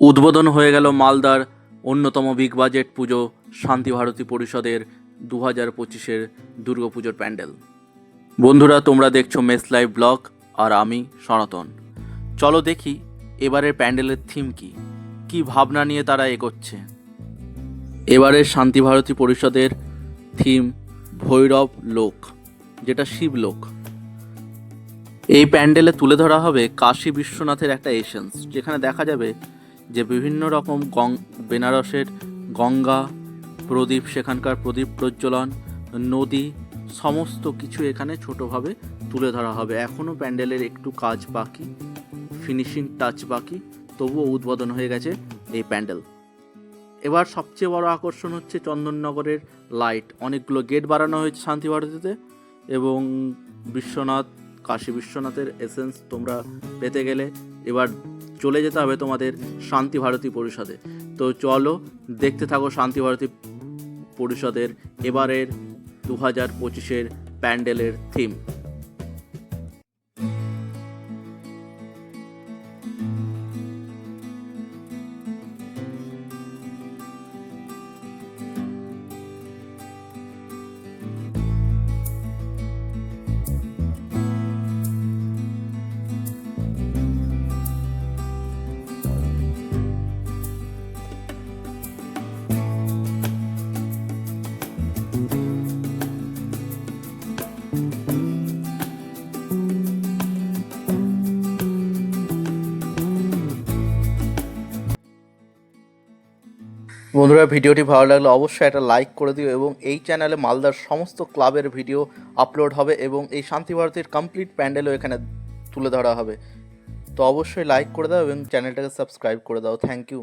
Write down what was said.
উদ্বোধন হয়ে গেল মালদার অন্যতম বিগ বাজেট পুজো শান্তি ভারতী পরিষদের দু হাজার পঁচিশের দুর্গাপুজোর প্যান্ডেল। বন্ধুরা, তোমরা দেখছ মেস লাইভ ব্লগ আর আমি সনাতন। চলো দেখি এবারের প্যান্ডেলের থিম কি? কি ভাবনা নিয়ে তারা এগোচ্ছে? এবারের শান্তি ভারতী পরিষদের থিম ভৈরব লোক, যেটা শিবলোক এই প্যান্ডেলে তুলে ধরা হবে কাশী বিশ্বনাথের একটা এসেন্স, যেখানে দেখা যাবে যে বিভিন্ন রকম গং বেনারসের গঙ্গা, প্রদীপ, সেখানকার প্রদীপ প্রজ্বলন, নদী, সমস্ত কিছু এখানে ছোটোভাবে তুলে ধরা হবে। এখনও প্যান্ডেলের একটু কাজ বাকি ফিনিশিং টাচ বাকি, তবুও উদ্বোধন হয়ে গেছে এই প্যান্ডেল। এবার সবচেয়ে বড় আকর্ষণ হচ্ছে চন্দননগরের লাইট। অনেকগুলো গেট বাড়ানো হয়েছে শান্তি ভারতীতে এবং বিশ্বনাথ, কাশী বিশ্বনাথের এসেন্স তোমরা পেতে গেলে। এবার চলে যেতে হবে তোমাদের শান্তি ভারতী পরিষদে। তো চলো, দেখতে থাকো শান্তি ভারতী পরিষদের এবারের দু হাজার পঁচিশের প্যান্ডেলের থিম বন্ধুরা, ভিডিওটি ভালো লাগলে অবশ্যই একটা লাইক করে দিও এবং এই চ্যানেলে মালদার সমস্ত ক্লাবের ভিডিও আপলোড হবে এবং এই শান্তি ভারতীর কমপ্লিট প্যান্ডেলও এখানে তুলে ধরা হবে। তো অবশ্যই লাইক করে দাও এবং চ্যানেলটাকে সাবস্ক্রাইব করে দাও। Thank you